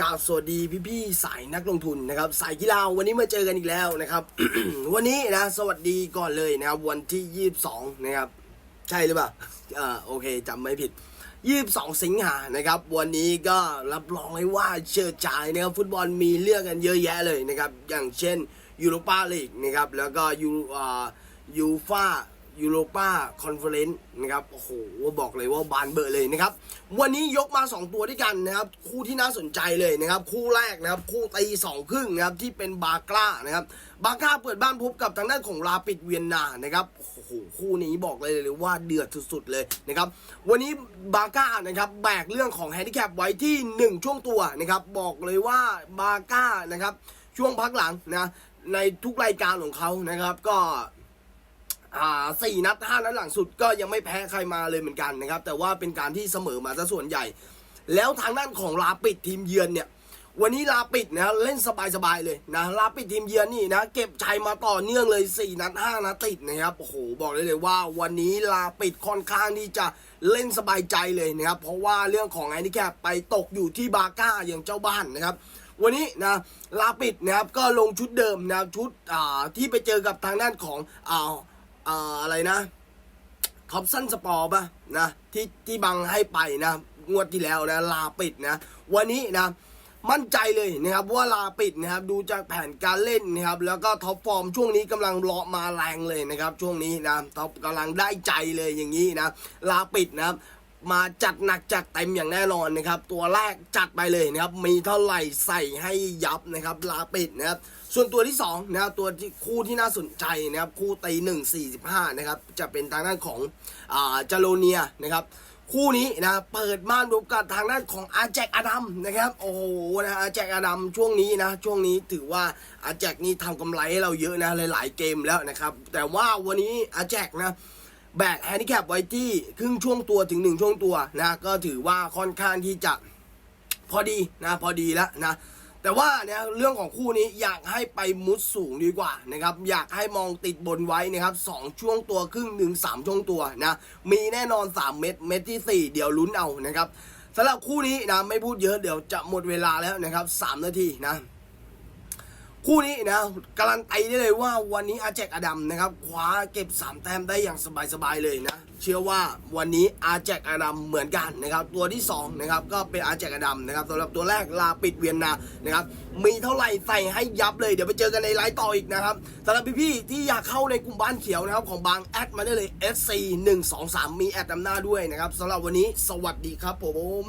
กราบสวัสดีพี่ๆสายนักลงทุนนะครับสายกีฬาวันนี้มาเจอกันอีกแล้วนะครับ วันนี้นะสวัสดีก่อนเลยนะครับวันที่ 22 นะครับ ใช่หรือเปล่าอ่าโอเคจำไม่ผิด 22 สิงหานะครับ วันนี้ก็รับรองเลยว่าเชิดจ่ายนะครับฟุตบอลมีเรื่องกันเยอะแยะเลยนะครับ อย่างเช่นยูโรปาลีกนะครับแล้วก็ยูอ่ายูฟา ยูโรปาคอนเฟอเรนซ์นะครับ โอ้โห บอกเลยว่าบานเบอร์เลยนะครับ วันนี้ยกมา 2 ตัวด้วยกันนะครับ คู่ที่น่าสนใจเลยนะครับ คู่แรกนะครับ คู่ตีสองครึ่งนะครับ ที่เป็นบาร์กล้านะครับ บาร์กล้าเปิดบ้านพบกับทางด้านของราปิดเวียนนานะครับ โอ้โห คู่นี้บอกเลยเลยว่าเดือดสุดๆเลยนะครับ วันนี้บาร์ก้านะครับ แบกเรื่องของแฮนดิแคปไว้ที่ 1 ช่วงตัวนะครับ บอกเลยว่าบาร์ก้านะครับ ช่วงพักหลังนะ ในทุกรายการของเขานะครับ ก็ อ่าสี่นัดห้านัดหลังสุดก็ยังไม่แพ้ใครมาเลยเหมือนกันนะครับ แต่ว่าเป็นการที่เสมอมาซะส่วนใหญ่ แล้วทางด้านของลาปิดทีมเยือนเนี่ย วันนี้ลาปิดนะเล่นสบายๆเลยนะลาปิดทีมเยือนนี่นะ เก็บชัยมาต่อเนื่องเลย 4 นัด5นัดติดนะครับโอ้โหบอกเลยเลยว่า วันนี้ลาปิดค่อนข้างที่จะเล่นสบายใจเลยนะครับ เพราะว่าเรื่องของไอ้นี่แค่ไปตกอยู่ที่บาก้าอย่างเจ้าบ้านนะครับวันนี้นะลาปิดนะครับก็ลงชุดเดิมนะชุดที่ไปเจอกับทางด้านของอ่า อ่ออะไรนะท็อปสันสปอร์ป่ะนะที่ที่บังให้ไปนะงวดที่แล้วนะลาปิดนะ วันนี้นะมั่นใจเลยนะครับว่าลาปิดนะครับดูจากแผนการเล่นนะครับแล้วก็ท็อปฟอร์มช่วงนี้กำลังเลาะมาแรงเลยนะครับช่วงนี้นะท็อปกำลังได้ใจเลยอย่างนี้นะลาปิดนะครับ มาจัดหนักจัดเต็มอย่างแน่นอนนะครับ ตัวแรกจัดไปเลยนะครับ มีเท่าไหร่ใส่ให้ยับนะครับลาปิดนะครับ ส่วนตัวที่สองนะครับตัวที่คู่ที่น่าสนใจนะครับ คู่ตีหนึ่งสี่สิบห้านะครับ จะเป็นทางด้านของอ่าจาโลเนียนะครับ คู่นี้นะเปิดม่านรบกับทางด้านของอาแจกอดัมนะครับ โอ้โหนะอาแจกอดัมช่วงนี้นะช่วงนี้ถือว่าอาแจกนี่ทำกำไรให้เราเยอะนะหลาย ๆ เกมแล้วนะครับ แต่ว่าวันนี้อาแจกนะ แบกแฮนดิแคปไว้ที่ครึ่งช่วงตัวถึงหนึ่งช่วงตัวนะ ก็ถือว่าค่อนข้างที่จะพอดีนะพอดีแล้วนะแต่ว่าเนี่ยเรื่องของคู่นี้อยากให้ไปมุดสูงดีกว่านะครับอยากให้มองติดบนไว้นะครับสองช่วงตัวครึ่งหนึ่งสามช่วงตัวนะมีแน่นอน 3 เม็ดเม็ดที่ 4 เดี๋ยวลุ้นเอานะครับสำหรับคู่นี้นะไม่พูดเยอะเดี๋ยวจะหมดเวลาแล้วนะครับ 3 นาทีนะ คู่นี้นะการันตีได้เลยว่าวันนี้อาแจกอดัมนะครับคว้าเก็บ 3 แต้มได้อย่างสบายๆเลยนะ เชื่อว่าวันนี้อาแจกอดัมเหมือนกันนะครับ ตัวที่2นะครับก็เป็นอาแจกอดัมนะครับสำหรับตัวแรกลาปิดเวียนนานะครับมีเท่าไหร่ใส่ให้ยับเลยเดี๋ยวไปเจอกันในไลฟ์ต่ออีกนะครับสำหรับพี่ๆที่อยากเข้าในกลุ่มบ้านเขียวนะครับของบางแอดมาได้เลย SC 1 2 3 มีแอดนำหน้าด้วยนะครับสำหรับวันนี้สวัสดีครับผม